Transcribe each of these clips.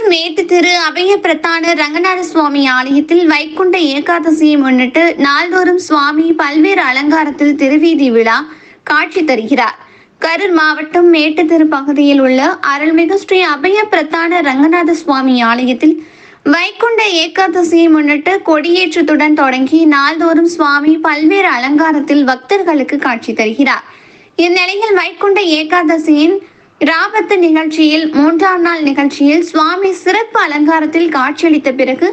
கரூர் மேட்டு திரு அபய பிரத்தான ரங்கநாத சுவாமி ஆலயத்தில் வைகுண்ட ஏகாதசியை முன்னிட்டு நாள்தோறும் சுவாமி பல்வேறு அலங்காரத்தில் திருவீதி விழா காட்சி தருகிறார். கரூர் மாவட்டம் மேட்டுத்தெரு பகுதியில் உள்ள அருள்மிகு ஸ்ரீ அபய பிரத்தான ரங்கநாத சுவாமி ஆலயத்தில் வைகுண்ட ஏகாதசியை முன்னிட்டு கொடியேற்றத்துடன் தொடங்கி நாள்தோறும் சுவாமி பல்வேறு அலங்காரத்தில் பக்தர்களுக்கு காட்சி தருகிறார். இந்நிலையில் வைகுண்ட ஏகாதசியின் ராபத்து நிகழ்ச்சியில் மூன்றாம் நாள் நிகழ்ச்சியில் சுவாமி சிறப்பு அலங்காரத்தில் காட்சியளித்த பிறகு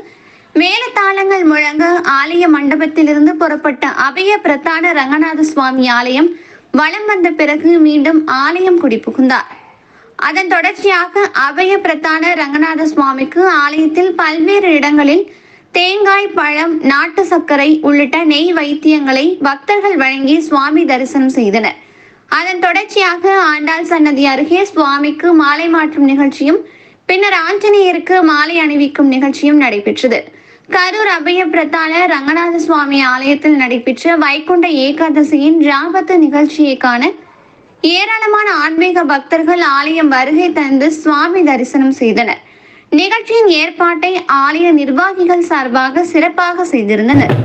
மேலத்தாளங்கள் முழங்க ஆலய மண்டபத்திலிருந்து புறப்பட்ட அபய பிரதான ரங்கநாத சுவாமி ஆலயம் வலம் வந்த பிறகு மீண்டும் ஆலயம் குடிபுகுந்தார் அதன் தொடர்ச்சியாக அபய பிரதான ரங்கநாத சுவாமிக்கு ஆலயத்தில் பல்வேறு இடங்களில் தேங்காய் பழம் நாட்டு சர்க்கரை உள்ளிட்ட நெய் வைத்தியங்களை பக்தர்கள் வழங்கி சுவாமி தரிசனம் செய்தனர். அதன் தொடர்ச்சியாக ஆண்டாள் சன்னதி அருகே சுவாமிக்கு மாலை மாற்றும் நிகழ்ச்சியும் பின்னர் ஆஞ்சநேயருக்கு மாலை அணிவிக்கும் நிகழ்ச்சியும் நடைபெற்றது. கரூர் அபய பிரதான ரங்கநாத சுவாமி ஆலயத்தில் நடைபெற்ற வைகுண்ட ஏகாதசியின் ராபத்து நிகழ்ச்சியை காண ஏராளமான ஆன்மீக பக்தர்கள் ஆலயம் வருகை தந்து சுவாமி தரிசனம் செய்தனர். நிகழ்ச்சியின் ஏற்பாட்டை ஆலய நிர்வாகிகள் சார்பாக சிறப்பாக செய்திருந்தனர்.